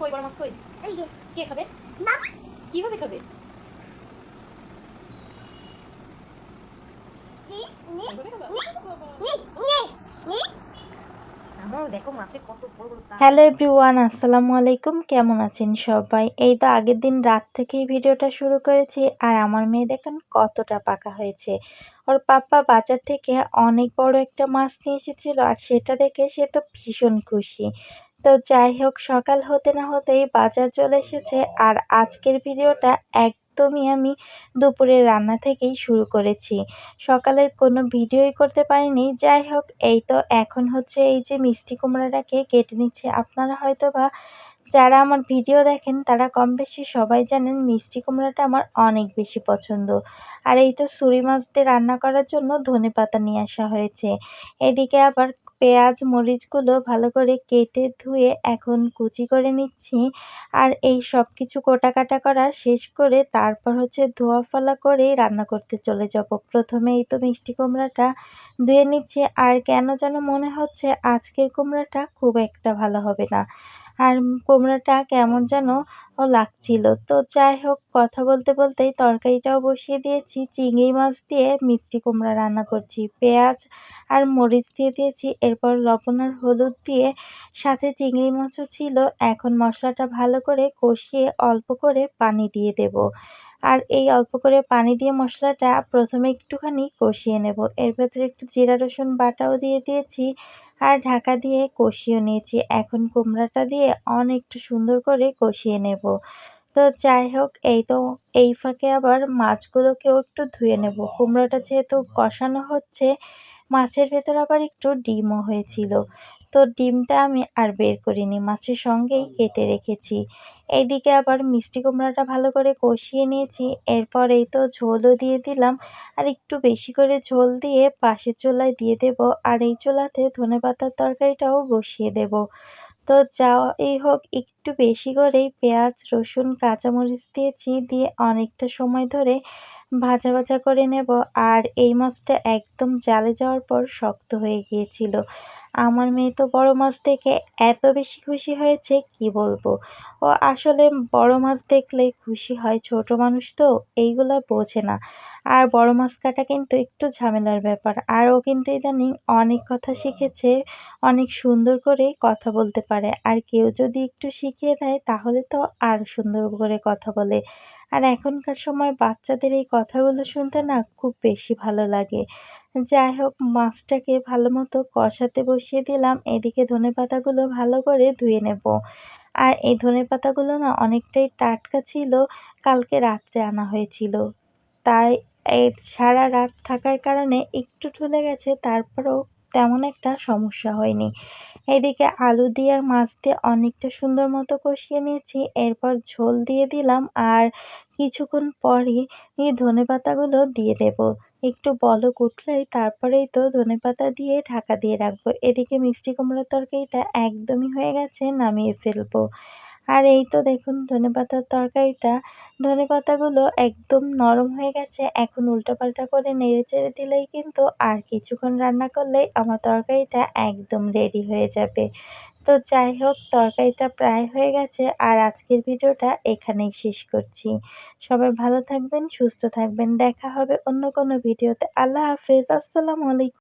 কই বড় মাছ কই? এই যে কে খাবে? কীভাবে খাবে। হ্যালো এভরিওয়ান আসসালামু আলাইকুম। কেমন আছেন সবাই? এই তো আগের দিন রাত থেকেই ভিডিওটা শুরু করেছি আর আমার মেয়ে দেখেন কতটা পাকা হয়েছে। ওর পাপ্পা বাজার থেকে অনেক বড় একটা মাছ নিয়ে এসেছিল আর সেটা দেখে সে তো ভীষণ খুশি। তো যাই হোক, সকাল হতে না হতেই বাজার চলে এসেছে আর আজকের ভিডিওটা এক একদমই আমি দুপুরের রান্না থেকেই শুরু করেছি। সকালের কোনো ভিডিওই করতে পারিনি। যাই হোক, এই তো এখন হচ্ছে এই যে মিষ্টি কুমড়াটাকে কেটে নিচ্ছে। আপনারা হয়তো বা যারা আমার ভিডিও দেখেন, তারা কম বেশি সবাই জানেন মিষ্টি কুমড়াটা আমার অনেক বেশি পছন্দ। আর এই তো সুরি মাছ দিয়ে রান্না করার জন্য ধনে পাতা নিয়ে আসা হয়েছে। এদিকে আবার পেঁয়াজ, মরিচগুলো ভালো করে কেটে ধুয়ে এখন কুচি করে নিচ্ছি। আর এই সব কিছু কোটা কাটা করা শেষ করে তারপর হচ্ছে ধোয়া ফলা করে রান্না করতে চলে যাব। এই তো মিষ্টি কুমড়াটা ধুয়ে নিচ্ছি। আর কেন যেন মনে হচ্ছে আজকের কুমড়াটা খুব একটা ভালো হবে না। আর কুমড়াটা কেমন যেন লাগছিল। তো যাই হোক, কথা বলতে বলতেই তরকারিটাও বসিয়ে দিয়েছি। চিংড়ি মাছ দিয়ে মিষ্টি কুমড়া রান্না করছি। পেঁয়াজ আর মরিচ দিয়ে দিয়েছি। এরপর লবণ আর হলুদ দিয়ে সাথে চিংড়ি মাছও ছিল। এখন মশলাটা ভালো করে কষিয়ে অল্প করে পানি দিয়ে দেব। আর এই অল্প করে পানি দিয়ে মশলাটা প্রথমে একটুখানি কষিয়ে নেব। এর ভেতরে একটু জিরা রসুন বাটাও দিয়ে দিয়েছি। আর ঢাকা দিয়ে কষিয়ে নিয়েছি। এখন কুমড়াটা দিয়ে অনেকটা সুন্দর করে কষিয়ে নেব। তো যাই হোক, এই তো, এই ফাঁকে আবার মাছগুলোকেও একটু ধুয়ে নেব। কুমড়োটা যেহেতু কষানো হচ্ছে, মাছের ভেতর আবার একটু ডিমও হয়েছিল। তো ডিমটা আমি আর বের করিনি, মাছের সঙ্গেই কেটে রেখেছি। এইদিকে আবার মিষ্টি কুমড়াটা ভালো করে কষিয়ে নিয়েছি এরপর এই তো ঝোলও দিয়ে দিলাম। আর একটু বেশি করে ঝোল দিয়ে পাশের চুলায় দিয়ে দেব, আর এই চুলাতে ধনে পাতার তরকারিটাও বসিয়ে দেব। তো যা যাই হোক, একটু বেশি করেই পেঁয়াজ, রসুন, কাঁচামরিচ দিয়েছি, দিয়ে অনেকটা সময় ধরে ভাজা ভাজা করে নেব। আর এই মাছটা একদম জালে যাওয়ার পর শক্ত হয়ে গিয়েছিল। আমার মেয়ে তো বড় মাছ দেখে এত বেশি খুশি হয়েছে, কি বলব? ও আসলে বড় মাছ দেখলে খুশি হয় ছোট মানুষ তো, এইগুলো বোঝে না। আর বড় মাছ কাটা কিন্তু একটু ঝামেলার ব্যাপার। আর ও কিন্তু ইদানিং অনেক কথা শিখেছে, অনেক সুন্দর করে কথা বলতে পারে। আর কেউ যদি একটু শিখিয়ে দেয়, তাহলে তো আর সুন্দর করে কথা বলে। আর এখনকার সময় বাচ্চাদের এই কথাগুলো শুনতে না খুব বেশি ভালো লাগে। যাই হোক, মাছটাকে ভালো মতো কষাতে বসিয়ে দিলাম। এদিকে ধনে পাতাগুলো ভালো করে ধুয়ে নেব। আর এই ধনে পাতাগুলো না অনেকটাই টাটকা ছিল, কালকে রাত্রে আনা হয়েছিল। তাই এই সারা রাত থাকার কারণে একটু ঠুলে গেছে, তারপরেও তেমন একটা সমস্যা হয়নি। এদিকে আলু দিয়ে আর মাছ দিয়ে অনেকটা সুন্দর মতো কষিয়ে নিয়েছি। এরপর ঝোল দিয়ে দিলাম আর কিছুক্ষণ পরই ধনে পাতাগুলো দিয়ে দেব। একটু বলক উঠলেই তারপরেই তো ধনে পাতা দিয়ে ঢাকা দিয়ে রাখব। এদিকে মিষ্টি কুমড়োর তরকারিটা একদমই হয়ে গেছে, নামিয়ে ফেলব। আর এই তো দেখুন ধনেপাতার তরকারিটা। ধনেপাতাগুলো একদম নরম হয়ে গেছে, এখন উল্টোপাল্টা করে নেড়ে চেড়ে দিলেই কিন্তু আর কিছুক্ষণ রান্না করলেই আমার তরকারিটা একদম রেডি হয়ে যাবে। তো যাই হোক, তরকারিটা প্রায় হয়ে গেছে আর আজকের ভিডিওটা এখানেই শেষ করছি। সবাই ভালো থাকবেন, সুস্থ থাকবেন। দেখা হবে অন্য কোনো ভিডিওতে। আল্লাহ হাফেজ, আসসালামু আলাইকুম।